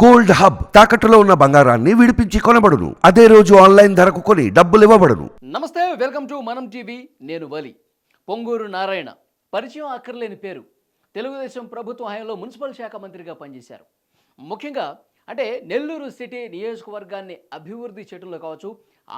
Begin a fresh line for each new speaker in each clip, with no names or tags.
Gold hub తాకట్టులో ఉన్న బంగారాన్ని విడిపించి కొనబడును. అదే రోజు ఆన్లైన్ ధరకు కొని డబ్బులు ఇవ్వబడును.
నమస్తే వెల్కమ్ టు మనం టీవీ నేను వలి. పొంగూరు నారాయణ. పరిచయం అక్కర్లేని పేరు. తెలుగుదేశం ప్రభుత్వ హయాంలో మున్సిపల్ శాఖ మంత్రిగా పనిచేశారు. ముఖ్యంగా అంటే నెల్లూరు సిటీ నియోజకవర్గాన్ని అభివృద్ధి చేయడంలో కావచ్చు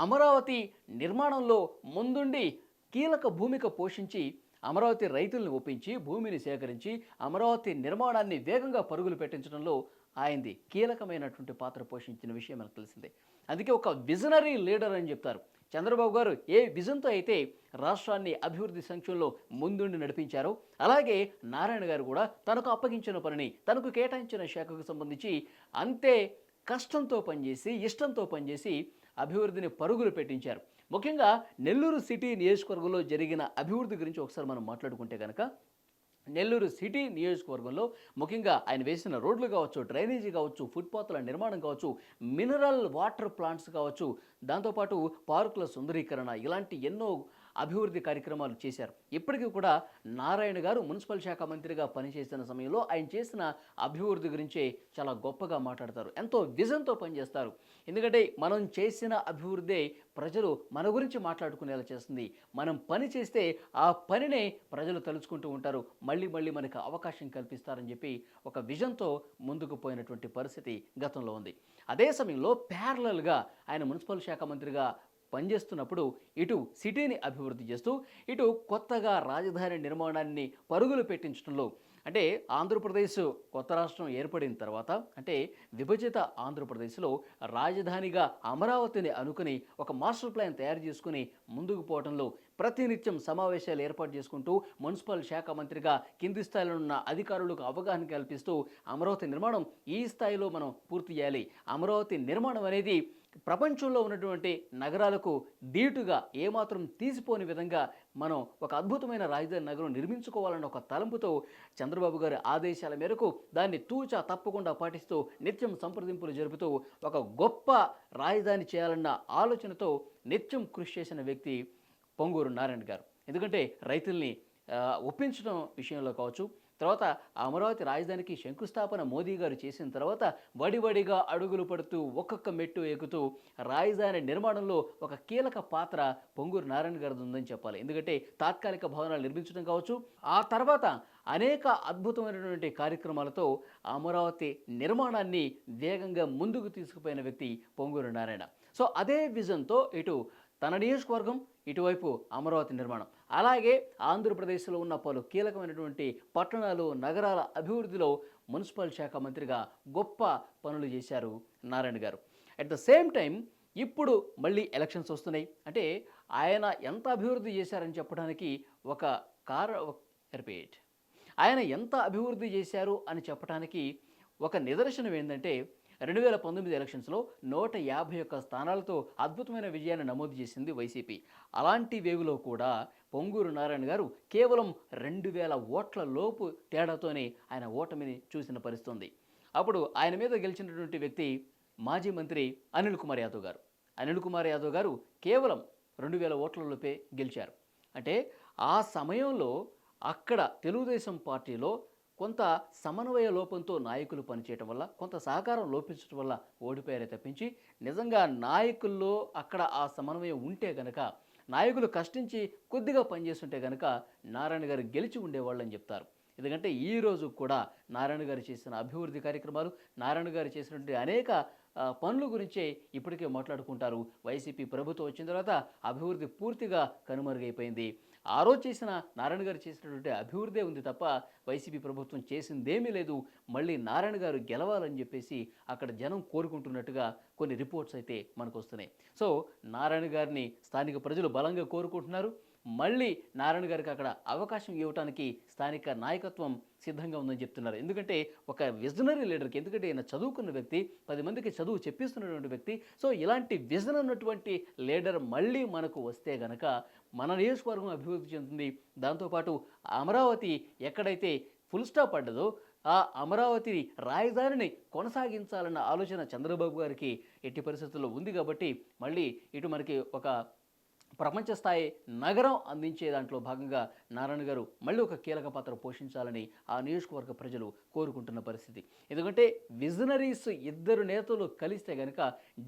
అమరావతి నిర్మాణంలో ముందుండి కీలక భూమిక పోషించి అమరావతి రైతులను ఒప్పించి భూమిని సేకరించి అమరావతి నిర్మాణాన్ని వేగంగా పరుగులు పెట్టించడంలో ఆయనది కీలకమైనటువంటి పాత్ర పోషించిన విషయం మనకు తెలిసిందే. అందుకే ఒక విజనరీ లీడర్ అని చెప్తారు. చంద్రబాబు గారు ఏ విజన్తో అయితే రాష్ట్రాన్ని అభివృద్ధి సంక్షంలో ముందుండి నడిపించారో అలాగే నారాయణ గారు కూడా తనకు అప్పగించిన పనిని తనకు కేటాయించిన శాఖకు సంబంధించి అంతే కష్టంతో పనిచేసి ఇష్టంతో పనిచేసి అభివృద్ధిని పరుగులు పెట్టించారు. ముఖ్యంగా నెల్లూరు సిటీ నియోజకవర్గంలో జరిగిన అభివృద్ధి గురించి ఒకసారి మనం మాట్లాడుకుంటే కనుక నెల్లూరు సిటీ నియోజకవర్గంలో ముఖ్యంగా ఆయన వేసిన రోడ్లు కావచ్చు డ్రైనేజీ కావచ్చు ఫుట్పాత్ల నిర్మాణం కావచ్చు మినరల్ వాటర్ ప్లాంట్స్ కావచ్చు దాంతోపాటు పార్కుల సుందరీకరణ ఇలాంటి ఎన్నో అభివృద్ధి కార్యక్రమాలు చేశారు. ఇప్పటికీ కూడా నారాయణ గారు మున్సిపల్ శాఖ మంత్రిగా పనిచేసిన సమయంలో ఆయన చేసిన అభివృద్ధి గురించే చాలా గొప్పగా మాట్లాడతారు. ఎంతో విజన్తో పనిచేస్తారు. ఎందుకంటే మనం చేసిన అభివృద్ధి ప్రజలు మన గురించి మాట్లాడుకునేలా చేస్తుంది. మనం పని చేస్తే ఆ పనినే ప్రజలు తలుచుకుంటూ ఉంటారు. మళ్ళీ మళ్ళీ మనకు అవకాశం కల్పిస్తారని చెప్పి ఒక విజన్తో ముందుకు పోయినటువంటి పరిస్థితి గతంలో ఉంది. అదే సమయంలో ప్యారలల్గా ఆయన మున్సిపల్ శాఖ మంత్రిగా పనిచేస్తున్నప్పుడు ఇటు సిటీని అభివృద్ధి చేస్తూ ఇటు కొత్తగా రాజధాని నిర్మాణాన్ని పరుగులు పెట్టించడంలో అంటే ఆంధ్రప్రదేశ్ కొత్త రాష్ట్రం ఏర్పడిన తర్వాత అంటే విభజిత ఆంధ్రప్రదేశ్లో రాజధానిగా అమరావతిని అనుకుని ఒక మాస్టర్ ప్లాన్ తయారు చేసుకుని ముందుకు పోవడంలో ప్రతినిత్యం సమావేశాలు ఏర్పాటు చేసుకుంటూ మున్సిపల్ శాఖ మంత్రిగా కింది స్థాయిలో ఉన్న అధికారులకు అవగాహన కల్పిస్తూ అమరావతి నిర్మాణం ఈ స్థాయిలో మనం పూర్తి చేయాలి. అమరావతి నిర్మాణం అనేది ప్రపంచంలో ఉన్నటువంటి నగరాలకు ధీటుగా ఏమాత్రం తీసిపోని విధంగా మనం ఒక అద్భుతమైన రాజధాని నగరం నిర్మించుకోవాలన్న ఒక తలంపుతో చంద్రబాబు గారి ఆదేశాల మేరకు దాన్ని తూచా తప్పకుండా పాటిస్తూ నిత్యం సంప్రదింపులు జరుపుతూ ఒక గొప్ప రాజధాని చేయాలన్న ఆలోచనతో నిత్యం కృషి చేసిన వ్యక్తి పొంగూరు నారాయణ గారు. ఎందుకంటే రైతుల్ని ఒప్పించడం విషయంలో కావచ్చు తర్వాత అమరావతి రాజధానికి శంకుస్థాపన మోదీ గారు చేసిన తర్వాత వడివడిగా అడుగులు పడుతూ ఒక్కొక్క మెట్టు ఎక్కుతూ రాజధాని నిర్మాణంలో ఒక కీలక పాత్ర పొంగూరు నారాయణ గారిది ఉందని చెప్పాలి. ఎందుకంటే తాత్కాలిక భవనాలు నిర్మించడం కావచ్చు ఆ తర్వాత అనేక అద్భుతమైనటువంటి కార్యక్రమాలతో అమరావతి నిర్మాణాన్ని వేగంగా ముందుకు తీసుకుపోయిన వ్యక్తి పొంగూరు నారాయణ. సో అదే విజన్తో ఇటు తన నియోజకవర్గం ఇటువైపు అమరావతి నిర్మాణం. అలాగే ఆంధ్రప్రదేశ్లో ఉన్న పలు కీలకమైనటువంటి పట్టణాలు నగరాల అభివృద్ధిలో మున్సిపల్ శాఖ మంత్రిగా గొప్ప పనులు చేశారు నారాయణ గారు. అట్ ద సేమ్ టైం ఇప్పుడు మళ్ళీ ఎలక్షన్స్ వస్తున్నాయి. అంటే ఆయన ఎంత అభివృద్ధి చేశారని చెప్పడానికి ఒక కార రిపీట్. ఆయన ఎంత అభివృద్ధి చేశారు అని చెప్పడానికి ఒక నిదర్శనం ఏంటంటే రెండు వేల పంతొమ్మిది ఎలక్షన్స్లో నూట యాభై ఒక్క స్థానాలతో అద్భుతమైన విజయాన్ని నమోదు చేసింది వైసీపీ. అలాంటి వేగులో కూడా పొంగూరు నారాయణ గారు కేవలం రెండు వేల ఓట్ల లోపు తేడాతోనే ఆయన ఓటమిని చూసిన పరిస్థితుంది. అప్పుడు ఆయన మీద గెలిచినటువంటి వ్యక్తి మాజీ మంత్రి అనిల్ కుమార్ యాదవ్ గారు. అనిల్ కుమార్ యాదవ్ గారు కేవలం రెండు వేల ఓట్లలోపే గెలిచారు. అంటే ఆ సమయంలో అక్కడ తెలుగుదేశం పార్టీలో కొంత సమన్వయ లోపంతో నాయకులు పనిచేయటం వల్ల కొంత సహకారం లోపించడం వల్ల ఓడిపోయారే తప్పించి నిజంగా నాయకుల్లో అక్కడ ఆ సమన్వయం ఉంటే గనక నాయకులు కష్టించి కొద్దిగా పనిచేస్తుంటే గనక నారాయణ గారు గెలిచి ఉండేవాళ్ళని చెప్తారు. ఎందుకంటే ఈ రోజు కూడా నారాయణ గారు చేసిన అభివృద్ధి కార్యక్రమాలు నారాయణ గారు చేసినటువంటి అనేక పనుల గురించే ఇప్పటికే మాట్లాడుకుంటారు. వైసీపీ ప్రభుత్వం వచ్చిన తర్వాత అభివృద్ధి పూర్తిగా కనుమరుగైపోయింది. ఆ రోజు చేసిన నారాయణ గారు చేసినటువంటి అభివృద్ధే ఉంది తప్ప వైసీపీ ప్రభుత్వం చేసిందేమీ లేదు. మళ్ళీ నారాయణ గారు గెలవాలని చెప్పేసి అక్కడ జనం కోరుకుంటున్నట్టుగా కొన్ని రిపోర్ట్స్ అయితే మనకు వస్తున్నాయి సో నారాయణ గారిని స్థానిక ప్రజలు బలంగా కోరుకుంటున్నారు. మళ్ళీ నారాయణ గారికి అక్కడ అవకాశం ఇవ్వడానికి స్థానిక నాయకత్వం సిద్ధంగా ఉందని చెప్తున్నారు. ఎందుకంటే ఒక విజనరీ లీడర్కి ఎందుకంటే ఈయన చదువుకున్న వ్యక్తి పది మందికి చదువు చెప్పిస్తున్నటువంటి వ్యక్తి సో ఇలాంటి విజన్ ఉన్నటువంటి లీడర్ మళ్ళీ మనకు వస్తే గనక మన నియోజకవర్గం అభివృద్ధి చెందుతుంది. దాంతోపాటు అమరావతి ఎక్కడైతే ఫుల్ స్టాప్ పడ్డదో ఆ అమరావతి రాజధానిని కొనసాగించాలన్న ఆలోచన చంద్రబాబు గారికి ఎట్టి పరిస్థితుల్లో ఉంది కాబట్టి మళ్ళీ ఇటు మనకి ఒక ప్రపంచ స్థాయి నగరం అందించే దాంట్లో భాగంగా నారాయణ గారు మళ్ళీ ఒక కీలక పాత్ర పోషించాలని ఆ నియోజకవర్గ ప్రజలు కోరుకుంటున్న పరిస్థితి. ఎందుకంటే విజనరీస్ ఇద్దరు నేతలు కలిస్తే కనుక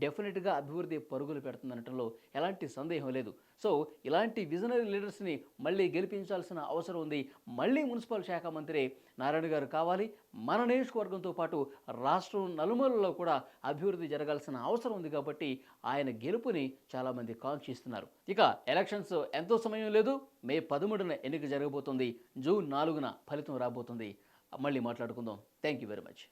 డెఫినెట్గా అభివృద్ధి పరుగులు పెడుతుందనటంలో ఎలాంటి సందేహం లేదు. సో ఇలాంటి విజనరీ లీడర్స్ని మళ్ళీ గెలిపించాల్సిన అవసరం ఉంది. మళ్ళీ మున్సిపల్ శాఖ మంత్రి నారాయణ గారు కావాలి. మన నియోజకవర్గంతో పాటు రాష్ట్రం నలుమూలలో కూడా అభివృద్ధి జరగాల్సిన అవసరం ఉంది కాబట్టి ఆయన గెలుపుని చాలామంది కాంక్షిస్తున్నారు. ఇక ఎలక్షన్స్ ఎంతో సమయం లేదు. మే పదమూడున ఎన్నిక జరగబోతుంది. జూన్ నాలుగున ఫలితం రాబోతుంది. మళ్ళీ మాట్లాడుకుందాం. Thank you very much.